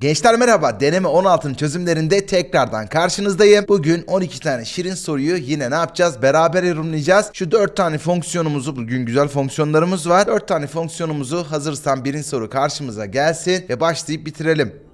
Gençler merhaba. Deneme 16'ın çözümlerinde tekrardan karşınızdayım. Bugün 12 tane şirin soruyu yine ne yapacağız? Beraber yorumlayacağız. Şu 4 tane fonksiyonumuzu, bugün güzel fonksiyonlarımız var. 4 tane fonksiyonumuzu hazırsan birinci soru karşımıza gelsin ve başlayıp bitirelim.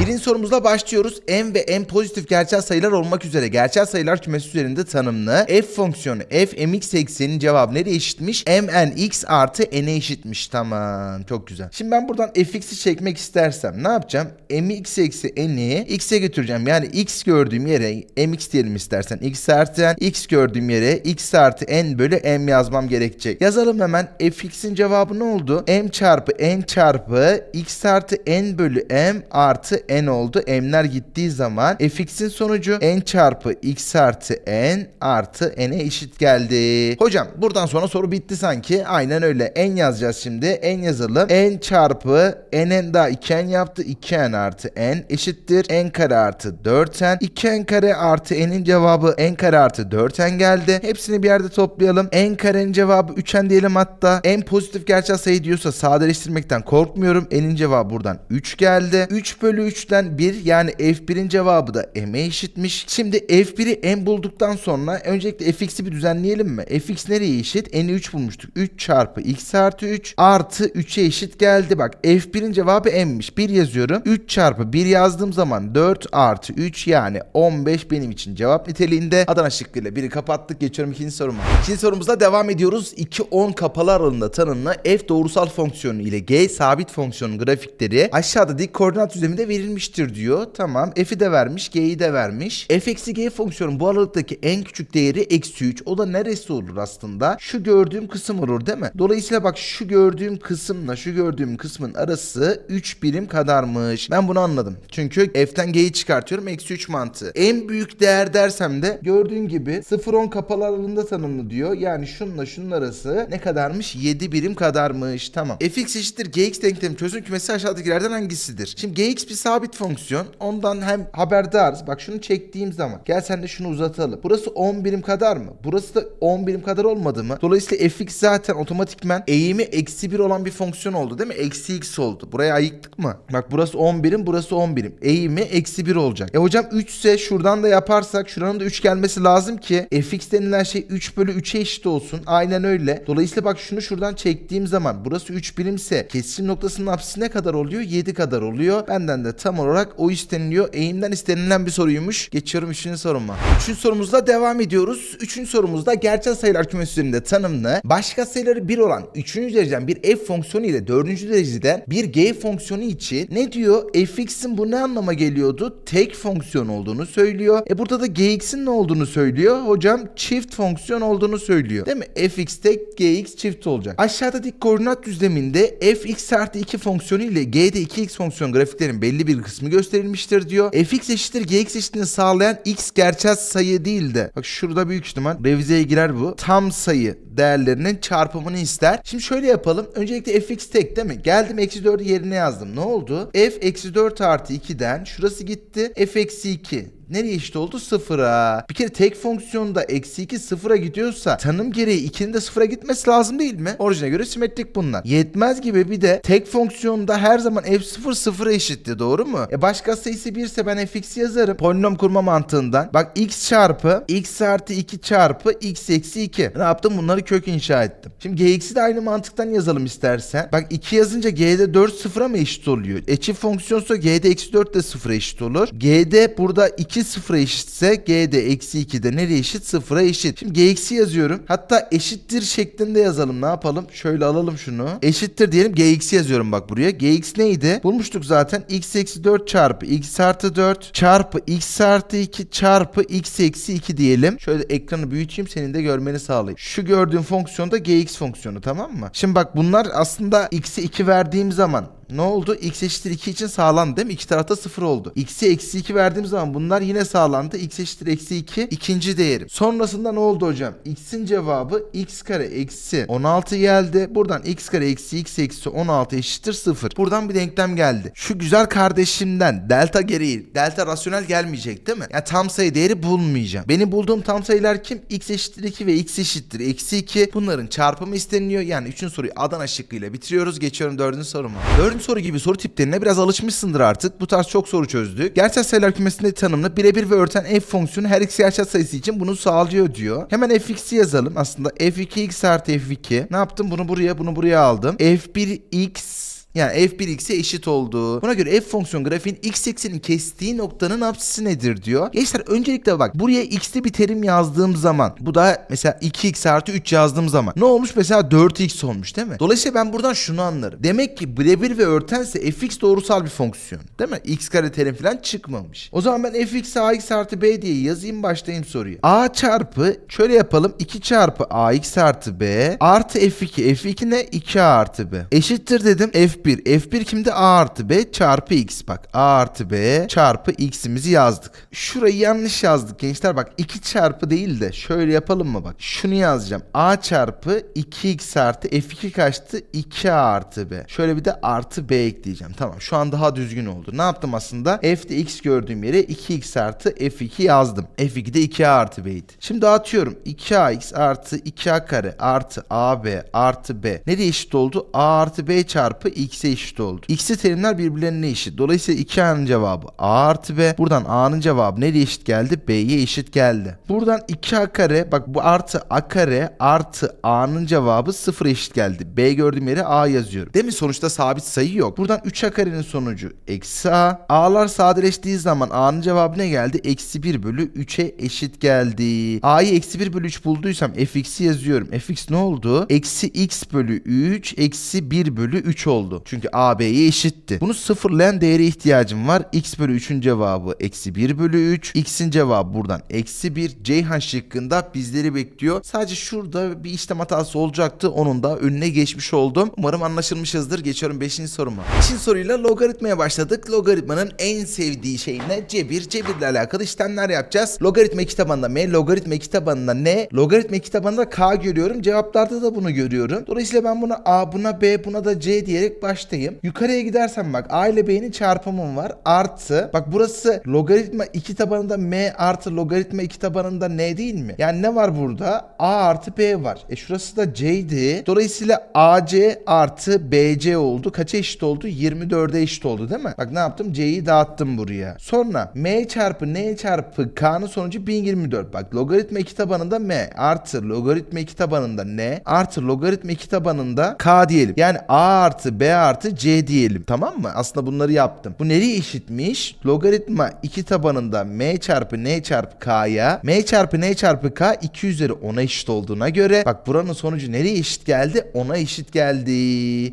Birinci sorumuzla başlıyoruz. M ve M pozitif gerçel sayılar olmak üzere gerçel sayılar kümesi üzerinde tanımlı. F fonksiyonu f mx eksenin cevabı nereye eşitmiş? mnx artı n'e eşitmiş. Tamam çok güzel. Şimdi ben buradan fx'i çekmek istersem ne yapacağım? mx eksi n'i x'e götüreceğim. Yani x gördüğüm yere mx diyelim istersen x artı n. x gördüğüm yere x artı n bölü m yazmam gerekecek. Yazalım hemen. fx'in cevabı ne oldu? m çarpı n çarpı x artı n bölü m artı n oldu. M'ler gittiği zaman fx'in sonucu n çarpı x artı n artı n'e eşit geldi. Hocam buradan sonra soru bitti sanki. Aynen öyle. n yazacağız şimdi. n yazalım. n çarpı n'en daha 2n yaptı. 2n artı n eşittir. n kare artı 4n. 2n kare artı n'in cevabı n kare artı 4n geldi. Hepsini bir yerde toplayalım. n karenin cevabı 3n diyelim hatta. n pozitif gerçel sayı diyorsa sadeleştirmekten korkmuyorum. n'in cevabı buradan 3 geldi. 3 bölü 3'ten 1 yani f1'in cevabı da m'e eşitmiş. Şimdi f1'i m bulduktan sonra öncelikle fx'i bir düzenleyelim mi? fx nereye eşit? n'i 3 bulmuştuk. 3 çarpı x artı 3 artı 3'e eşit geldi. Bak f1'in cevabı m'miş. 1 yazıyorum. 3 çarpı 1 yazdığım zaman 4 artı 3 yani 15 benim için cevap niteliğinde. Adana şıkkıyla biri kapattık. Geçiyorum ikinci soruma. İkinci sorumuzla devam ediyoruz. 2-10 kapalı aralığında tanımlı f doğrusal fonksiyonu ile g sabit fonksiyonun grafikleri aşağıda dik koordinat düzleminde verilmiştir diyor. Tamam. F'i de vermiş. G'yi de vermiş. f eksi g fonksiyonun bu aralıktaki en küçük değeri eksi 3. O da neresi olur aslında? Şu gördüğüm kısım olur değil mi? Dolayısıyla bak şu gördüğüm kısımla şu gördüğüm kısmın arası 3 birim kadarmış. Ben bunu anladım. Çünkü f'ten g'yi çıkartıyorum. Eksi 3 mantığı. En büyük değer dersem de gördüğün gibi 0-10 kapalı aralığında tanımlı diyor. Yani şununla şunun arası ne kadarmış? 7 birim kadarmış. Tamam. fx eşittir gx denklemi çözüm kümesi aşağıdakilerden hangisidir? Şimdi gx bir sabit fonksiyon. Ondan hem haberdarız. Bak şunu çektiğim zaman. Gel sen de şunu uzatalım. Burası 10 birim kadar mı? Burası da 10 birim kadar olmadı mı? Dolayısıyla fx zaten otomatikmen eğimi eksi 1 olan bir fonksiyon oldu değil mi? Eksi x oldu. Buraya ayıktık mı? Bak burası 10 birim, burası 10 birim. Eğimi eksi 1 olacak. E hocam 3 ise şuradan da yaparsak şuranın da 3 gelmesi lazım ki fx denilen şey 3 bölü 3'e eşit olsun. Aynen öyle. Dolayısıyla bak şunu şuradan çektiğim zaman burası 3 birimse kesişim noktasının apsisi ne kadar oluyor? 7 kadar oluyor. Benden de tam olarak o isteniliyor. Eğimden istenilen bir soruymuş. Geçiyorum 3. soruma. 3. sorumuzla devam ediyoruz. 3. sorumuzda gerçel sayılar kümesi üzerinde tanımlı. Başka sayıları 1 olan 3. dereceden bir f fonksiyonu ile 4. dereceden bir g fonksiyonu için ne diyor? fx'in bu ne anlama geliyordu? Tek fonksiyon olduğunu söylüyor. E burada da gx'in ne olduğunu söylüyor. Hocam çift fonksiyon olduğunu söylüyor. Değil mi? fx tek gx çift olacak. Aşağıda dik koordinat düzleminde fx artı 2 fonksiyonu ile g'de 2x fonksiyon grafiklerin belli bir kısmı gösterilmiştir diyor. fx eşittir gx eşitliğini sağlayan x gerçel sayı değil de bak şurada büyük ihtimal revizeye girer bu. Tam sayı değerlerinin çarpımını ister. Şimdi şöyle yapalım. Öncelikle fx tek değil mi? Geldim eksi 4'ü yerine yazdım. Ne oldu? f eksi 4 artı 2'den şurası gitti. f eksi 2 nereye eşit oldu? Sıfıra. Bir kere tek fonksiyonda eksi 2 sıfıra gidiyorsa tanım gereği 2'nin de sıfıra gitmesi lazım değil mi? Orijine göre simetrik bunlar. Yetmez gibi bir de tek fonksiyonda her zaman f0 sıfıra eşitti doğru mu? E başka sayısı 1 ise ben fx yazarım. Polinom kurma mantığından. Bak x çarpı x artı 2 çarpı x eksi 2. Ne yaptım? Bunları kök inşa ettim. Şimdi gx'i de aynı mantıktan yazalım istersen. Bak 2 yazınca g'de 4 sıfıra mı eşit oluyor? E çift fonksiyonsa g'de eksi 4 de sıfıra eşit olur. g'de burada 2 sıfıra eşitse g'de eksi 2 de nereye eşit? Sıfıra eşit. Şimdi gx'i yazıyorum. Hatta eşittir şeklinde yazalım. Ne yapalım? Şöyle alalım şunu. Eşittir diyelim gx'i yazıyorum bak buraya. gx neydi? Bulmuştuk zaten. x eksi 4 çarpı x artı 4 çarpı x artı 2 çarpı x eksi 2 diyelim. Şöyle ekranı büyüteyim senin de görmeni sağlayayım. Şu gördüğün fonksiyon da gx fonksiyonu tamam mı? Şimdi bak bunlar aslında x'e 2 verdiğim zaman Ne oldu? X eşittir 2 için sağlandı değil mi? İki tarafta 0 oldu. X'e eksi 2 verdiğim zaman bunlar yine sağlandı. X eşittir eksi 2 ikinci değerim. Sonrasında ne oldu hocam? X'in cevabı x kare eksi 16 geldi. Buradan x kare eksi x eksi 16 eşittir 0. Buradan bir denklem geldi. Şu güzel kardeşimden delta gereği delta rasyonel gelmeyecek değil mi? Yani tam sayı değeri bulmayacağım. Benim bulduğum tam sayılar kim? x eşittir 2 ve x eşittir eksi 2. Bunların çarpımı isteniyor. Yani 3. soruyu Adana şıkkıyla bitiriyoruz. Geçiyorum 4. soruma. 4. soru gibi soru tiplerine biraz alışmışsındır artık. Bu tarz çok soru çözdük. Gerçel sayılar kümesinde tanımlı birebir ve örten f fonksiyonu her x gerçel sayısı için bunu sağlıyor diyor. Hemen fx'i yazalım. Aslında f2x artı f2. Ne yaptım? Bunu buraya bunu buraya aldım. f1x yani f1x'e eşit oldu. Buna göre f fonksiyon grafiğin x eksenin kestiği noktanın apsisi nedir diyor. Gençler öncelikle bak buraya x'li bir terim yazdığım zaman bu da mesela 2x artı 3 yazdığım zaman ne olmuş mesela 4x olmuş değil mi? Dolayısıyla ben buradan şunu anlarım. Demek ki birebir ve örtense fx doğrusal bir fonksiyon değil mi? x kare terim falan çıkmamış. O zaman ben fx ax artı b diye yazayım başlayayım soruyu. a çarpı şöyle yapalım 2 çarpı ax artı b artı f2 f2 ne 2a artı b eşittir dedim f1 f1 kimde? A artı b çarpı x. Bak a artı b çarpı x'imizi yazdık. Şurayı yanlış yazdık gençler. Bak 2 çarpı değil de şöyle yapalım mı? Bak şunu yazacağım. A çarpı 2x artı f2 kaçtı? 2a artı b. Şöyle bir de artı b ekleyeceğim. Tamam şu an daha düzgün oldu. Ne yaptım aslında? F'de x gördüğüm yere 2x artı f2 yazdım. F2'de 2a artı b'ydi. Şimdi dağıtıyorum. 2ax artı 2a kare artı ab artı b. Nereye eşit oldu? A artı b çarpı x'e eşit oldu. X'li terimler birbirlerine eşit. Dolayısıyla 2a'nın cevabı a artı b. Buradan a'nın cevabı nereye eşit geldi? B'ye eşit geldi. Buradan 2a kare bak bu artı a kare artı a'nın cevabı 0 eşit geldi. B gördüğüm yere a yazıyorum. Değil mi? Sonuçta sabit sayı yok. Buradan 3a karenin sonucu eksi a. A'lar sadeleştiği zaman a'nın cevabı ne geldi? Eksi 1 bölü 3'e eşit geldi. A'yı eksi 1 bölü 3 bulduysam fx'i yazıyorum. Fx ne oldu? Eksi x bölü 3 eksi 1 bölü 3 oldu çünkü a b'ye eşitti. Bunu sıfırlayan değere ihtiyacım var. X bölü 3'ün cevabı eksi 1 bölü 3 x'in cevabı buradan eksi 1 Ceyhan şıkkında bizleri bekliyor. Sadece şurada bir işlem hatası olacaktı. Onun da önüne geçmiş oldum. Umarım anlaşılmışızdır. Geçiyorum 5. soruma. 5. soruyla logaritmaya başladık. Logaritmanın en sevdiği şey ne cebir. Cebirle alakalı işlemler yapacağız. Logaritma kitabında m logaritma kitabında n. Logaritma kitabında k görüyorum. Cevaplarda da bunu görüyorum. Dolayısıyla ben buna a buna b buna da c diyerek başlayayım yukarıya gidersem bak a ile b'nin çarpımım var artı bak burası logaritma 2 tabanında m artı logaritma 2 tabanında n değil mi? Yani ne var burada? a artı b var. E şurası da c'ydi. Dolayısıyla ac artı bc oldu. Kaça eşit oldu? 24'e eşit oldu değil mi? Bak ne yaptım? c'yi dağıttım buraya. Sonra m çarpı n çarpı k'nın sonucu 1024. Bak logaritma 2 tabanında m artı logaritma 2 tabanında n artı logaritma 2 tabanında k diyelim. Yani a artı b artı c diyelim. Tamam mı? Aslında bunları yaptım. Bu nereye eşitmiş? Logaritma 2 tabanında m çarpı n çarpı k'ya m çarpı n çarpı k 2 üzeri 10'a eşit olduğuna göre bak buranın sonucu nereye eşit geldi? 10'a eşit geldi.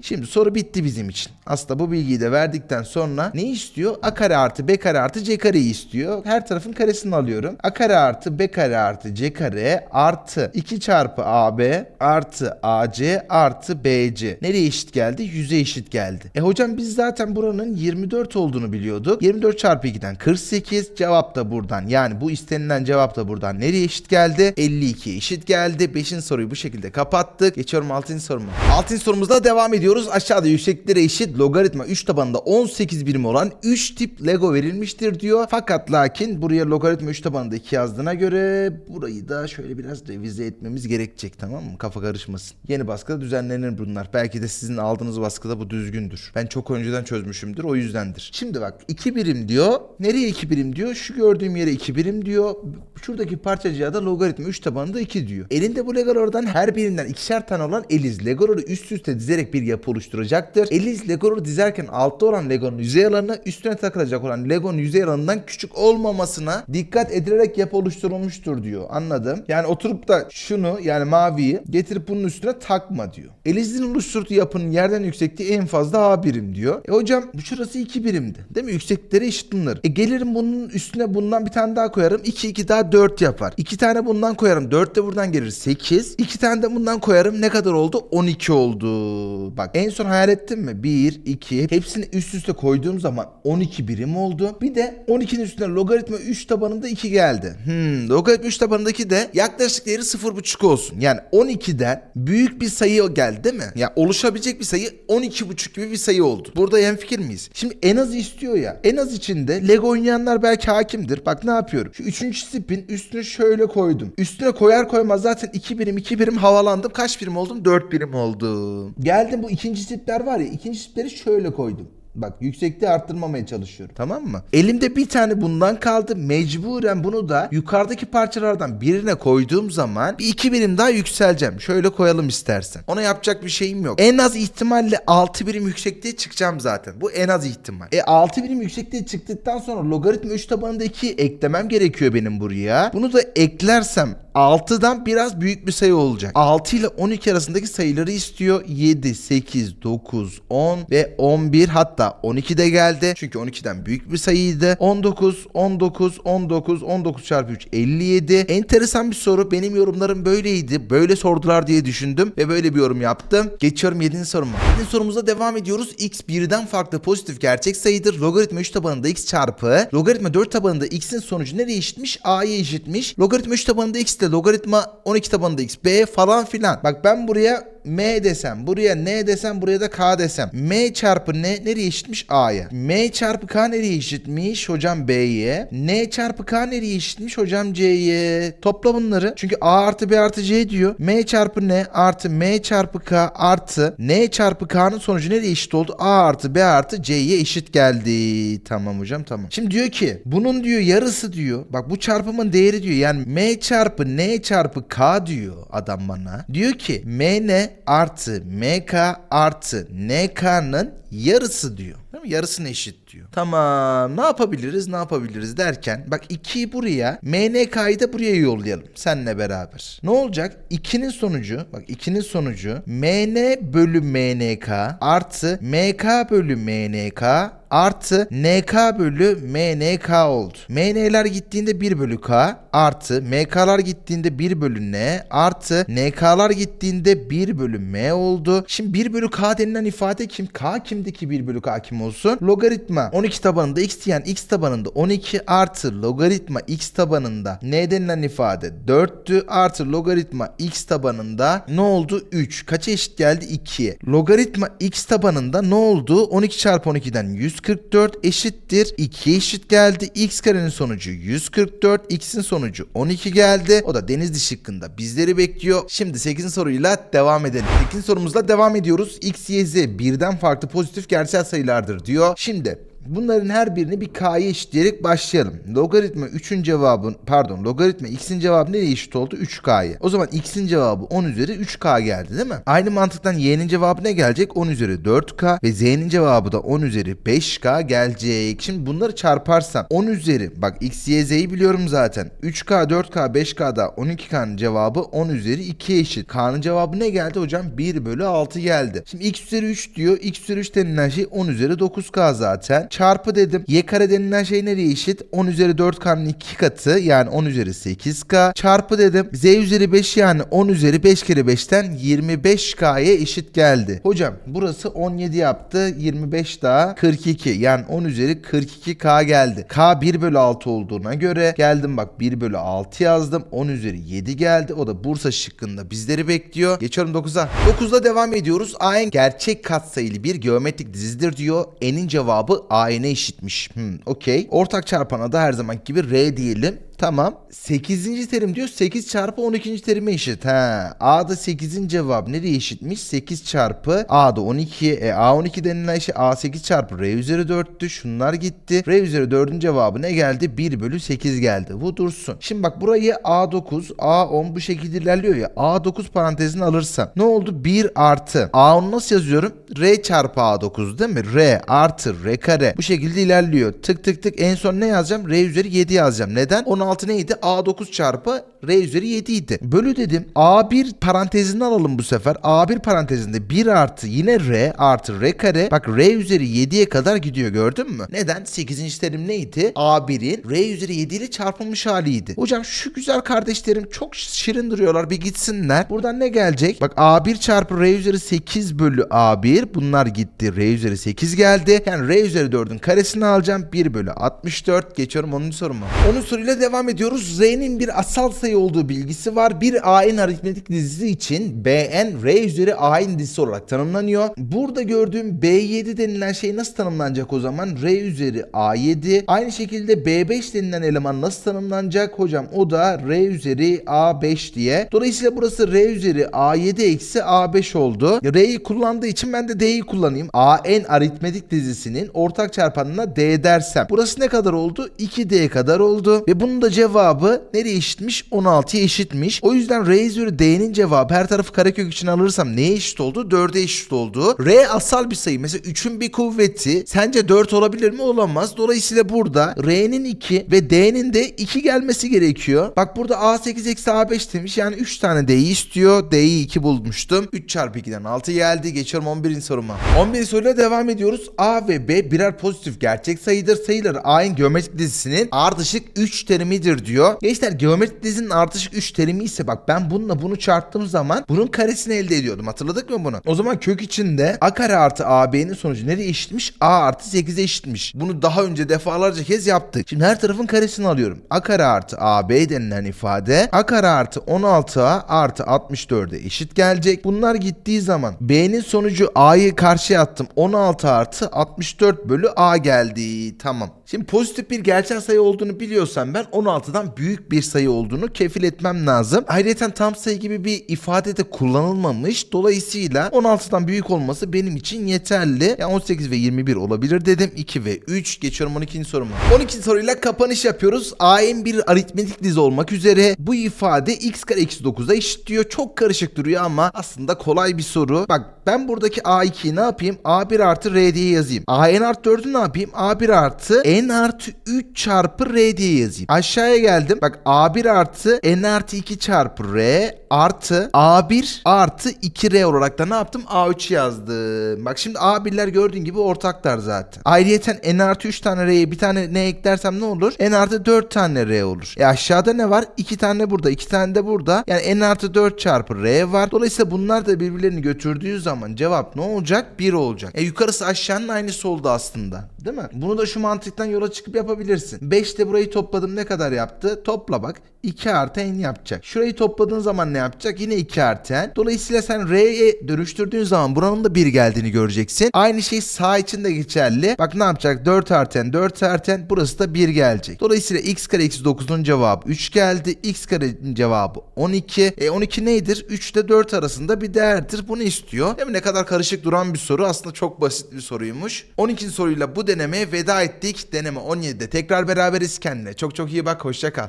Şimdi soru bitti bizim için. Aslında bu bilgiyi de verdikten sonra ne istiyor? A kare artı b kare artı c kareyi istiyor. Her tarafın karesini alıyorum. A kare artı b kare artı c kare artı 2 çarpı ab artı ac artı bc. Nereye eşit geldi? 100'e eşit geldi. E hocam biz zaten buranın 24 olduğunu biliyorduk. 24 çarpı 2'den 48 cevap da buradan. Yani bu istenilen cevap da buradan. Nereye eşit geldi? 52 eşit geldi. 5. soruyu bu şekilde kapattık. Geçiyorum 6. soruma. 6. sorumuzda devam ediyoruz. Aşağıda yükseklikleri eşit logaritma 3 tabanında 18 birim olan 3 tip Lego verilmiştir diyor. Fakat lakin buraya logaritma 3 tabanında 2 yazdığına göre burayı da şöyle biraz revize etmemiz gerekecek tamam mı? Kafa karışmasın. Yeni baskıda düzenlenir bunlar. Belki de sizin aldığınız baskıda bu düzgündür. Ben çok önceden çözmüşümdür o yüzdendir. Şimdi bak 2 birim diyor. Nereye 2 birim diyor? Şu gördüğüm yere 2 birim diyor. Şuradaki parçacığa da logaritma 3 tabanında 2 diyor. Elinde bu Legolor'dan her birinden ikişer tane olan Eliz Legolor'u üst üste dizerek bir yapı oluşturacaktır. Eliz Legolor'u dizerken altta olan Lego'nun yüzey alanı üstüne takılacak olan Lego'nun yüzey alanından küçük olmamasına dikkat edilerek yapı oluşturulmuştur diyor. Anladım. Yani oturup da şunu yani maviyi getirip bunun üstüne takma diyor. Eliz'in oluşturduğu yapının yerden yüksekliği en fazla A birim diyor. E hocam bu şurası 2 birimdi. Değil mi? Yükseklikleri eşit. E gelirim bunun üstüne bundan bir tane daha koyarım. 2 2 daha 4 yapar. 2 tane bundan koyarım. 4 de buradan gelir 8. 2 tane de bundan koyarım. Ne kadar oldu? 12 oldu. Bak en son hayal ettin mi? 1 2 hepsini üst üste koyduğum zaman 12 birim oldu. Bir de 12'nin üstüne logaritma 3 tabanında 2 geldi. Hmm, logaritma 3 tabanındaki de yaklaşık değeri 0,5 olsun. Yani 12'den büyük bir sayı geldi değil mi? Ya yani oluşabilecek bir sayı 12,5 gibi bir sayı oldu. Burada hemfikir miyiz? Şimdi en az istiyor ya. En az içinde Lego oynayanlar belki hakimdir. Bak ne yapıyorum? Şu üçüncü spin üstüne şöyle koydum. Üstüne koyar koymaz zaten 2 birim 2 birim havalandım. Kaç birim oldum? 4 birim oldum. Geldim bu ikinci spler var ya. ikinci spleri şöyle koydum. Bak yüksekliği arttırmamaya çalışıyorum. Tamam mı? Elimde bir tane bundan kaldı. Mecburen bunu da yukarıdaki parçalardan birine koyduğum zaman bir iki birim daha yükseleceğim. Şöyle koyalım istersen. Ona yapacak bir şeyim yok. En az ihtimalle 6 birim yüksekliğe çıkacağım zaten. Bu en az ihtimal. E 6 birim yüksekliğe çıktıktan sonra logaritma 3 tabanında 2 eklemem gerekiyor benim buraya. Bunu da eklersem 6'dan biraz büyük bir sayı olacak. 6 ile 12 arasındaki sayıları istiyor. 7, 8, 9, 10 ve 11 hatta 12 de geldi. Çünkü 12'den büyük bir sayıydı. 19, 19, 19, 19 çarpı 3 57. Enteresan bir soru. Benim yorumlarım böyleydi. Böyle sordular diye düşündüm ve böyle bir yorum yaptım. Geçiyorum 7. soruma. 7. sorumuza devam ediyoruz. x birden farklı pozitif gerçek sayıdır. Logaritma 3 tabanında x çarpı logaritma 4 tabanında x'in sonucu nereye eşitmiş? a'ya eşitmiş. Logaritma 3 tabanında x de logaritma 12 tabanında x b falan filan. Bak ben buraya M desem, buraya N desem, buraya da K desem. M çarpı N nereye eşitmiş? A'ya. M çarpı K nereye eşitmiş? Hocam B'ye. N çarpı K nereye eşitmiş? Hocam C'ye. Topla bunları. Çünkü A artı B artı C diyor. M çarpı N artı M çarpı K artı N çarpı K'nın sonucu nereye eşit oldu? A artı B artı C'ye eşit geldi. Tamam hocam tamam. Şimdi diyor ki bunun diyor yarısı diyor. Bak bu çarpımın değeri diyor. Yani M çarpı N çarpı K diyor adam bana. Diyor ki M ne? Artı MK artı NK'nın yarısı diyor. Değil mi? Yarısına eşit diyor. Tamam ne yapabiliriz ne yapabiliriz derken bak 2'yi buraya MNK'yı da buraya yollayalım seninle beraber. Ne olacak? 2'nin sonucu bak 2'nin sonucu MN bölü MNK artı MK bölü MNK artı NK bölü MNK oldu. MN'ler gittiğinde 1 bölü K artı MK'lar gittiğinde 1 bölü N artı NK'lar gittiğinde 1 bölü M oldu. Şimdi 1 bölü K denilen ifade kim? K kimdeki 1 bölü K kim olsun? Logaritma 12 tabanında x diyen x tabanında 12 artı logaritma x tabanında N denilen ifade 4'tü artı logaritma x tabanında ne oldu? 3. Kaça eşit geldi? 2'ye. Logaritma x tabanında ne oldu? 12 çarpı 12'den 100 144 eşittir 2 eşit geldi. X karenin sonucu 144. X'in sonucu 12 geldi. O da Denizli şıkkında bizleri bekliyor. Şimdi 8. soruyla devam edelim. 8. sorumuzla devam ediyoruz. X, Y, Z birden farklı pozitif gerçel sayılardır diyor. Şimdi Bunların her birini bir k'ya eşitleyerek başlayalım. Logaritma 3'ün cevabı pardon logaritma x'in cevabı nereye eşit oldu? 3k'ya. O zaman x'in cevabı 10 üzeri 3k geldi değil mi? Aynı mantıktan y'nin cevabı ne gelecek? 10 üzeri 4k ve z'nin cevabı da 10 üzeri 5k gelecek. Şimdi bunları çarparsam 10 üzeri bak x, y, z'yi biliyorum zaten. 3k, 4k, 5k'da 12k'nın cevabı 10 üzeri 2 eşit. K'nın cevabı ne geldi hocam? 1 bölü 6 geldi. Şimdi x üzeri 3 diyor. x üzeri 3 denilen şey 10 üzeri 9k zaten çarpı dedim. Y kare denilen şey nereye eşit? 10 üzeri 4K'nın 2 katı yani 10 üzeri 8K. Çarpı dedim. Z üzeri 5 yani 10 üzeri 5 kere 5'ten 25K'ya eşit geldi. Hocam burası 17 yaptı. 25 daha 42 yani 10 üzeri 42K geldi. K 1 bölü 6 olduğuna göre geldim bak 1 bölü 6 yazdım. 10 üzeri 7 geldi. O da Bursa şıkkında bizleri bekliyor. Geçiyorum 9'a. 9'da devam ediyoruz. A'nın gerçek katsayılı bir geometrik dizidir diyor. N'in cevabı A A'ya eşitmiş. Hmm, Okey. Ortak çarpana da her zaman gibi R diyelim. Tamam. 8. terim diyor 8 çarpı 12. terime eşit. Ha. A'da 8'in cevabı nereye eşitmiş? 8 çarpı A'da 12. E, A12 denilen şey A8 çarpı R üzeri 4'tü. Şunlar gitti. R üzeri 4'ün cevabı ne geldi? 1 bölü 8 geldi. Bu dursun. Şimdi bak burayı A9, A10 bu şekilde ilerliyor ya. A9 parantezini alırsam ne oldu? 1 artı. A10 nasıl yazıyorum? R çarpı A9 değil mi? R artı R kare. Bu şekilde ilerliyor. Tık tık tık en son ne yazacağım? R üzeri 7 yazacağım. Neden? 16 neydi? A9 çarpı R üzeri 7 idi. Bölü dedim. A1 parantezini alalım bu sefer. A1 parantezinde 1 artı yine R artı R kare. Bak R üzeri 7'ye kadar gidiyor gördün mü? Neden? 8. terim neydi? A1'in R üzeri 7 ile çarpılmış haliydi. Hocam şu güzel kardeşlerim çok şirin duruyorlar. Bir gitsinler. Buradan ne gelecek? Bak A1 çarpı R üzeri 8 bölü A1. Bunlar gitti. R üzeri 8 geldi. Yani R üzeri 4'ün karesini alacağım. 1 bölü 64. Geçiyorum 10. soruma. 10. soruyla devam ediyoruz. R'nin bir asal sayı olduğu bilgisi var. Bir AN aritmetik dizisi için BN R üzeri AN dizisi olarak tanımlanıyor. Burada gördüğüm B7 denilen şey nasıl tanımlanacak o zaman? R üzeri A7. Aynı şekilde B5 denilen eleman nasıl tanımlanacak? Hocam o da R üzeri A5 diye. Dolayısıyla burası R üzeri A7 eksi A5 oldu. R'yi kullandığı için ben de D'yi kullanayım. AN aritmetik dizisinin ortak çarpanına D dersem. Burası ne kadar oldu? 2D kadar oldu. Ve bunun da cevabı nereye eşitmiş? 16'ya eşitmiş. O yüzden R üzeri D'nin cevabı her tarafı karekök için alırsam neye eşit oldu? 4'e eşit oldu. R asal bir sayı. Mesela 3'ün bir kuvveti sence 4 olabilir mi? Olamaz. Dolayısıyla burada R'nin 2 ve D'nin de 2 gelmesi gerekiyor. Bak burada A8 eksi A5 demiş. Yani 3 tane D'yi istiyor. D'yi 2 bulmuştum. 3 çarpı 2'den 6 geldi. Geçiyorum 11. soruma. 11. soruyla devam ediyoruz. A ve B birer pozitif gerçek sayıdır. Sayıları A'nın geometrik dizisinin ardışık 3 terimidir diyor. Gençler geometrik dizinin ardışık 3 terimi ise bak ben bununla bunu çarptığım zaman bunun karesini elde ediyordum. Hatırladık mı bunu? O zaman kök içinde A kare artı AB'nin sonucu nereye eşitmiş? A artı 8'e eşitmiş. Bunu daha önce defalarca kez yaptık. Şimdi her tarafın karesini alıyorum. A kare artı AB denilen ifade A kare artı 16A artı 64'e eşit gelecek. Bunlar gittiği zaman B'nin sonucu A'yı karşıya attım. 16 artı 64 bölü A geldi. Tamam. Şimdi pozitif bir gerçel sayı olduğunu biliyorsam ben 16'dan büyük bir sayı olduğunu kefil etmem lazım. Ayrıca tam sayı gibi bir ifade de kullanılmamış. Dolayısıyla 16'dan büyük olması benim için yeterli. Yani 18 ve 21 olabilir dedim. 2 ve 3. Geçiyorum 12. soruma. 12. soruyla kapanış yapıyoruz. A'nın bir aritmetik dizi olmak üzere bu ifade x kare eksi 9'a eşitliyor. Çok karışık duruyor ama aslında kolay bir soru. Bak ben buradaki A2'yi ne yapayım? A1 artı R diye yazayım. AN artı 4'ü ne yapayım? A1 artı N artı 3 çarpı R diye yazayım. Aşağıya geldim. Bak A1 artı N artı 2 çarpı R artı A1 artı 2R olarak da ne yaptım? A3 yazdım. Bak şimdi A1'ler gördüğün gibi ortaklar zaten. Ayrıyeten N artı 3 tane R'ye bir tane ne eklersem ne olur? N artı 4 tane R olur. E aşağıda ne var? 2 tane burada, 2 tane de burada. Yani N artı 4 çarpı R var. Dolayısıyla bunlar da birbirlerini götürdüğü zaman cevap ne olacak? 1 olacak. E yukarısı aşağının aynısı oldu aslında. Değil mi? Bunu da şu mantıktan yola çıkıp yapabilirsin. 5 de burayı topladım ne kadar yaptı? Topla bak. 2 artı n yapacak. Şurayı topladığın zaman ne yapacak? Yine 2 artı n. Dolayısıyla sen r'ye dönüştürdüğün zaman buranın da 1 geldiğini göreceksin. Aynı şey sağ için de geçerli. Bak ne yapacak? 4 artı n, 4 artı n. Burası da 1 gelecek. Dolayısıyla x kare eksi 9'un cevabı 3 geldi. x karenin cevabı 12. E 12 nedir? 3 ile 4 arasında bir değerdir. Bunu istiyor. Değil mi? Ne kadar karışık duran bir soru. Aslında çok basit bir soruymuş. 12. soruyla bu denemeye veda ettik. Deneme 17'de tekrar beraberiz. Kendine çok çok iyi bak. Hoşça kal.